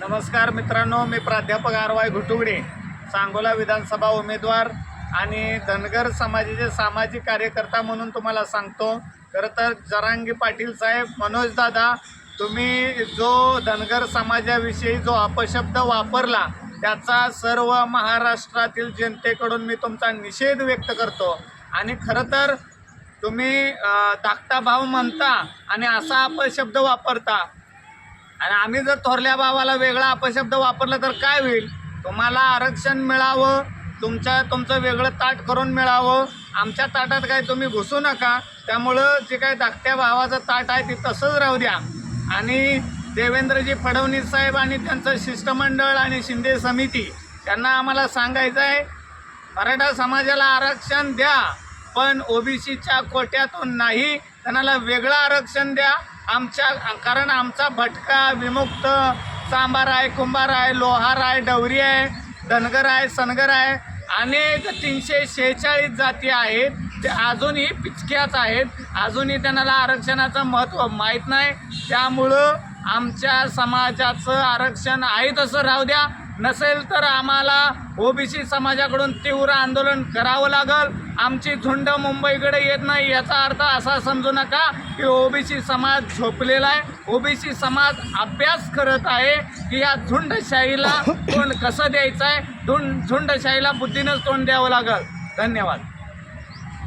नमस्कार मित्रांनो मी प्राध्यापक आर वाय घुटुगडे सांगोला विधानसभा उमेदवार आणि धनगर समाजाचे सामाजिक कार्यकर्ता म्हणून तुम्हाला सांगतो. खरं तर जरांगी पाटील साहेब मनोज दादा तुम्ही जो धनगर समाजाविषयी जो अपशब्द वापरला त्याचा सर्व महाराष्ट्रातील जनतेकडून मी तुमचा निषेध व्यक्त करतो. आणि खरं तर तुम्ही धाकटा भाव म्हणता आणि असा अपशब्द वापरता आणि आम्ही जर थोरल्या भावाला वेगळा अपशब्द वापरला तर काय होईल? तुम्हाला आरक्षण मिळावं तुमच्या तुमचं वेगळं ताट करून मिळावं. आमच्या ताटात काय तुम्ही घुसू नका. त्यामुळं जे काय धाकट्या भावाचं ताट आहे ते तसंच राहू द्या. आणि देवेंद्रजी फडणवीस साहेब आणि त्यांचं शिष्टमंडळ आणि शिंदे समिती त्यांना आम्हाला सांगायचं आहे मराठा समाजाला आरक्षण द्या पण ओबीसीच्या कोट्यातून नाही त्यांना वेगळं आरक्षण द्या. आमच्या कारण आमचा भटका विमुक्त सांबार आहे कुंभार आहे लोहार आहे डवरी आहे धनगर आहे सनगर आहे अनेक तीनशे शेहेचाळीस जाती आहेत. ते अजूनही पिचक्याच आहेत. अजूनही त्यांना आरक्षणाचं महत्त्व माहीत नाही. त्यामुळं आमच्या समाजाचं आरक्षण आहे तसं राहू द्या. नसेल तर आम्हाला ओबीसी समाजाकडून तीव्र आंदोलन करावं लागल. आमची झुंड मुंबईकडे येत नाही याचा अर्थ असा समजू नका की ओबीसी समाज झोपलेला आहे. ओबीसी समाज अभ्यास करत आहे की या झुंडशाहीला तोंड कसं द्यायचं आहे? झुंड झुंडशाहीला बुद्धीनंच तोंड द्यावं लागल. धन्यवाद.